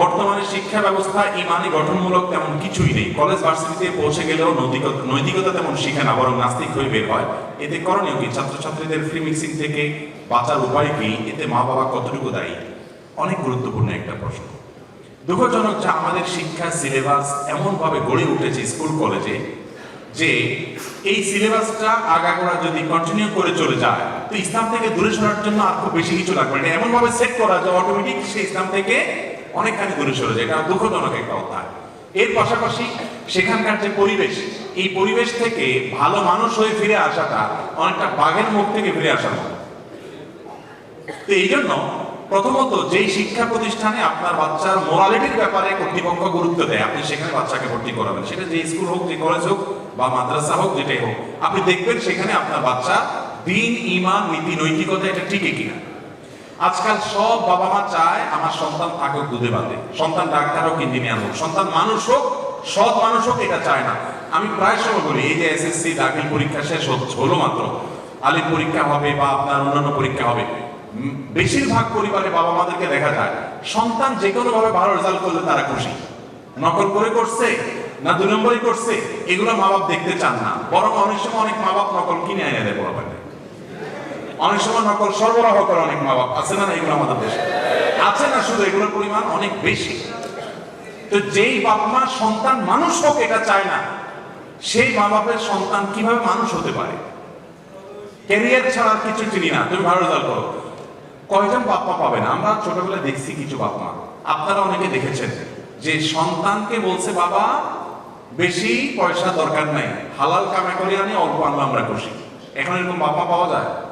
বর্তমানে শিক্ষা ব্যবস্থা, ইমানি গঠনমূলক তেমন কিছুই নেই। কলেজ ভার্সিটিতে পৌঁছে গেলেও নৈতিকতা নৈতিকতা তেমন শিখে না, বরং নাস্তিক হয়ে বের হয়। এতে করণীয় কি? ছাত্রছাত্রীদের ফ্রি মিক্সিং থেকে বাঁচার উপায় কি? এতে মা বাবা কতটুকু দায়ী? অনেক গুরুত্বপূর্ণ একটা প্রশ্ন। দুঃখজনক যে আমাদের শিক্ষা সিলেবাস এমনভাবে গড়ে উঠেছে স্কুল, কলেজে, যে এই সিলেবাসটা আগাগোড়া যদি কন্টিনিউ করে চলে যায়, তো ইসলাম থেকে দূরে সরার জন্য আর খুব বেশি কিছু লাগবে না। এমন ভাবে সেট করা যে অটোমেটিক সে ইসলাম থেকে অনেকখানি দূরে সরে যায়, এটা দুঃখজনক একটা অধ্যায় এর পাশাপাশি সেখানকার যে পরিবেশ, এই পরিবেশ থেকে ভালো মানুষ হয়ে ফিরে আসাটা অনেকটা বাঘের মুখ থেকে ফিরে আসার তো এই জন্য প্রথমত যেই শিক্ষা প্রতিষ্ঠানে আপনার বাচ্চার মোরালিটির ব্যাপারে কর্তৃপক্ষ গুরুত্ব দেয়, আপনি সেখানে বাচ্চাকে ভর্তি করাবেন। সেটা যে স্কুল হোক, যে কলেজ হোক বা মাদ্রাসা হোক, যেটাই হোক, আপনি দেখবেন সেখানে আপনার বাচ্চা দিন ইমান নীতি, নৈতিকতা, এটা ঠিকই কিনা। আজকাল সব বাবা মা চায় আমার সন্তান থাকুক দুধে বাঁধে। সন্তান ডাক্তার হোক, ইঞ্জিনিয়ার হোক, সন্তান মানুষ হোক, সৎ মানুষ হোক, এটা চায় না। আমি প্রায় সময় বলি, এই যে এসএসসি দাখিল পরীক্ষা শেষ হলো মাত্র। আলিম পরীক্ষা হবে বা আপনার অন্যান্য পরীক্ষা হবে। বেশিরভাগ পরিবারে বাবা মাদেরকে দেখা যায়, সন্তান যে কোনো ভাবে ভালো রেজাল্ট করলে তারা খুশি। নকল করে করছে না দুই নম্বরই করছে, এগুলো মা বাপ দেখতে চান না। বরং অনেক সময় অনেক মা বাপ নকল কিনে এনে দেয় বড় অনেক সময় নকল সরবরাহ করে অনেক মা বাপ। আছে না এগুলো আমাদের দেশে? আছে না শুধু এগুলোর পরিমাণ? অনেক বেশি। তো যেই বাপ মা সন্তান মানুষ হোক এটা চায় না, সেই মা বাপের সন্তান কীভাবে মানুষ হতে পারে? ক্যারিয়ার ছাড়া কিছু চিনি না। তুমি ভালো রেজাল্ট করো। কয়জন বাপ মা পাবে না? আমরা ছোটবেলায় দেখছি কিছু বাপ মা। আপনারা অনেকে দেখেছেন যে সন্তানকে বলছে, বাবা, বেশি পয়সা দরকার নাই। হালাল কামে করে আনি অল্প আনলে আমরা খুশি। এখন এরকম বাপ মা পাওয়া যায়?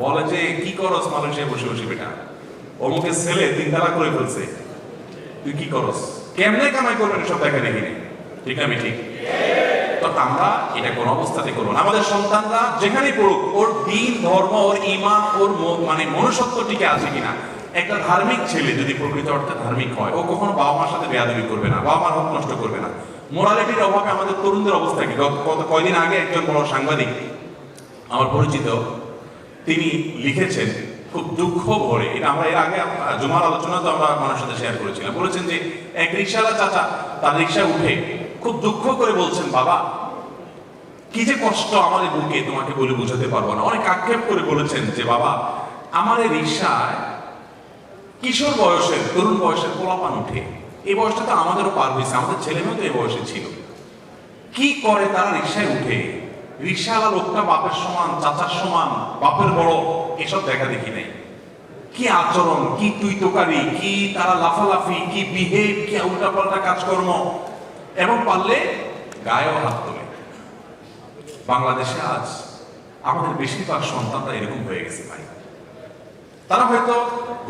বলে যে, কি করস মালয়েশিয়া বসে বসে বেটা? অমুকের ছেলে তিন তালা করে ফেলছে। তুই কি করস? কেমনে কামাই করবেন সব দেখা দেখি ঠিক না ঠিক তো আমরা এটা কোন অবস্থাতে করব না। আমাদের সন্তানরা যেখানেই পড়ুক, ওর দিন, ধর্ম, ওর ইমান ওর মানে মনুষ্যত্ব টিকে আছে কিনা? একটা ধার্মিক ছেলে যদি প্রকৃত অর্থে ধার্মিক হয়, ও কখনো বাবা মার সাথে বেয়াদবি করবে না বাবা মার হক নষ্ট করবে না। মোরালিটির অভাবে আমাদের তরুণদের অবস্থা কি? কয়দিন আগে একজন বড় সাংবাদিক, আমার পরিচিত তিনি লিখেছেন, খুব দুঃখ ভরে। এটা আমরা এর আগে জুমার আলোচনা তো আমরা মানুষের সাথে শেয়ার করেছিলাম। বলেছেন যে, এক রিক্সাওয়ালা চাচা তার রিক্সায় উঠে খুব দুঃখ করে বলছেন, বাবা, কি যে কষ্ট আমার বুকে, তোমাকে বলে বোঝাতে পারব না। অনেক আক্ষেপ করে বলেছেন যে, বাবা, আমার এই রিক্সায় কিশোর বয়সের, তরুণ বয়সের পোলাপান উঠে। এই বয়সটা তো আমাদেরও পার হয়েছে, আমাদের ছেলে মেয়েও তো এই বয়সে ছিল। কি করে তারা রিক্সায় উঠে রিক্সাওয়ালা লোকটা বাপের সমান, চাচার সমান, বাপের বড়, এসব দেখা দেখি নেই। কি আচরণ, কি তুই তোকারি কি তারা লাফালাফি, কি বিহেভ কি উল্টাপাল্টা কাজকর্ম, এবং পারলে গায়েও হাত তোলে। বাংলাদেশে আজ আমাদের বেশিরভাগ সন্তানরা এরকম হয়ে গেছে ভাই। তারা হয়তো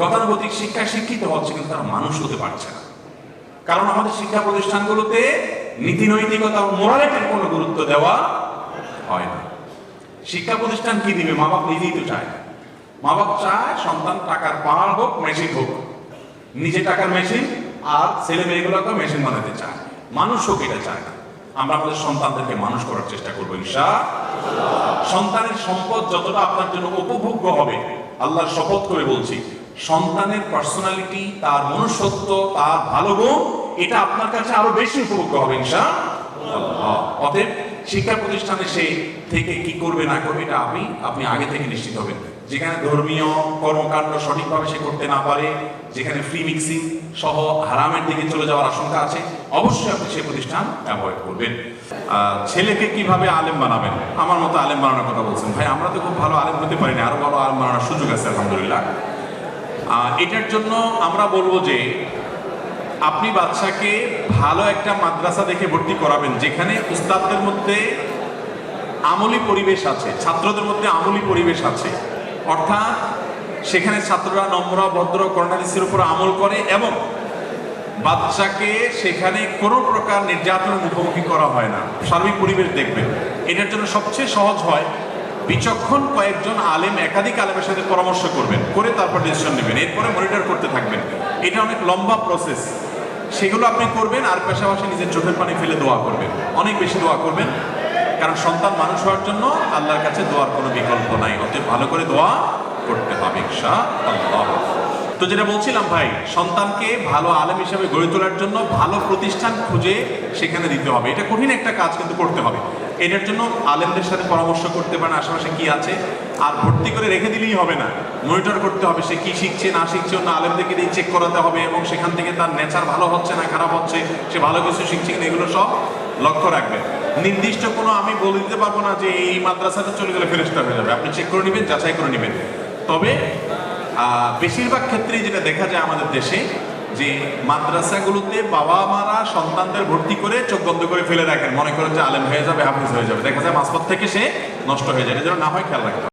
গতানুগতিক শিক্ষায় শিক্ষিত হচ্ছে, কিন্তু তারা মানুষ হতে পারছে না। কারণ আমাদের শিক্ষা প্রতিষ্ঠানগুলোতে নীতি নৈতিকতা ও মোরালিটির কোনো গুরুত্ব দেওয়া হয় না। শিক্ষা প্রতিষ্ঠান কি দিবে? মা বাপ নিজেই তো চায়। মা বাপ চায় সন্তান টাকার পাহাড় হোক, মেশিন হোক। নিজে টাকার মেশিন আর ছেলে মেয়েগুলোকে মেশিন বানাতে চায়। মানুষ হোক এটা চায় না। আমরা আমাদের সন্তানদেরকে মানুষ করার চেষ্টা করব ঈশা সন্তানের সম্পদ যতটা আপনার জন্য উপভোগ্য হবে, আল্লাহর শপথ করে বলছি, সন্তানের পার্সোনালিটি তার মনুষ্যত্ব, তার ভালো গুণ, এটা আপনার কাছে আরও বেশি উপভোগ্য হবে, ইনশা অতএব শিক্ষা প্রতিষ্ঠানে সে থেকে কি করবে, না করবে, এটা আপনি আপনি আগে থেকে নিশ্চিত হবেন। যেখানে ধর্মীয় কর্মকাণ্ড সঠিকভাবে সে করতে না পারে, যেখানে ফ্রি মিক্সিং সহ হারামের দিকে চলে যাওয়ার আশঙ্কা আছে, অবশ্যই আপনি সে প্রতিষ্ঠান অ্যাভয়েড করবেন। ছেলেকে কীভাবে আলেম বানাবেন? আমার মতো আলেম বানানোর কথা বলছেন। ভাই, আমরা তো খুব ভালো আলেম হতে পারি না, আরও ভালো আলেম বানানোর সুযোগ আছে, আলহামদুলিল্লাহ। এটার জন্য আমরা বলব যে, আপনি বাচ্চাকে ভালো একটা মাদ্রাসা দেখে ভর্তি করাবেন, যেখানে উস্তাদদের মধ্যে আমলি পরিবেশ আছে, ছাত্রদের মধ্যে আমলি পরিবেশ আছে। অর্থাৎ সেখানে ছাত্ররা নম্র, ভদ্র করোনালিসের উপর আমল করে এবং বাচ্চাকে সেখানে কোনো প্রকার নির্যাতনের মুখোমুখি করা হয় না। সার্বিক পরিবেশ দেখবেন। এটার জন্য সবচেয়ে সহজ হয়, বিচক্ষণ কয়েকজন আলেম, একাধিক আলেমের সাথে পরামর্শ করবেন, করে তারপর ডিসিশন নেবেন। এরপরে মনিটর করতে থাকবেন। এটা অনেক লম্বা প্রসেস সেগুলো আপনি করবেন আর পাশাপাশি নিজের চোখের পানি ফেলে দোয়া করবেন। অনেক বেশি দোয়া করবেন, কারণ সন্তান মানুষ হওয়ার জন্য আল্লাহর কাছে দোয়ার কোনো বিকল্প নাই। অতএব ভালো করে দোয়া করতে হবে ইনশা আল্লাহ তো যেটা বলছিলাম ভাই, সন্তানকে ভালো আলেম হিসেবে গড়ে তোলার জন্য ভালো প্রতিষ্ঠান খুঁজে সেখানে দিতে হবে। এটা কঠিন একটা কাজ কিন্তু করতে হবে। এটার জন্য আলেমদের সাথে পরামর্শ করতে পারেন, আশেপাশে কি আছে। আর ভর্তি করে রেখে দিলেই হবে না। মনিটর করতে হবে সে কি শিখছে, না শিখছে, অন্য আলেমদেরকে দিয়ে চেক করাতে হবে এবং সেখান থেকে তার নেচার ভালো হচ্ছে না, খারাপ হচ্ছে, সে ভালো কিছু শিখছে কিনা এগুলো সব লক্ষ্য রাখবেন। নির্দিষ্ট কোনো আমি বলে দিতে পারব না যে এই মাদ্রাসাতে চলে গেলে ফেরেস্তা হয়ে যাবে। আপনি চেক করে নেবেন, যাচাই করে নেবেন। তবে বেশিরভাগ ক্ষেত্রেই যেটা দেখা যায় আমাদের দেশে, যে মাদ্রাসাগুলোতে বাবা মারা সন্তানদের ভর্তি করে চোখ বন্ধ করে ফেলে রাখেন। মনে করেন যে আলেম হয়ে যাবে, হাফিজ হয়ে যাবে। দেখা যায় মাঝপথ থেকে সে নষ্ট হয়ে যায়। এটা না হয় খেয়াল রাখতে।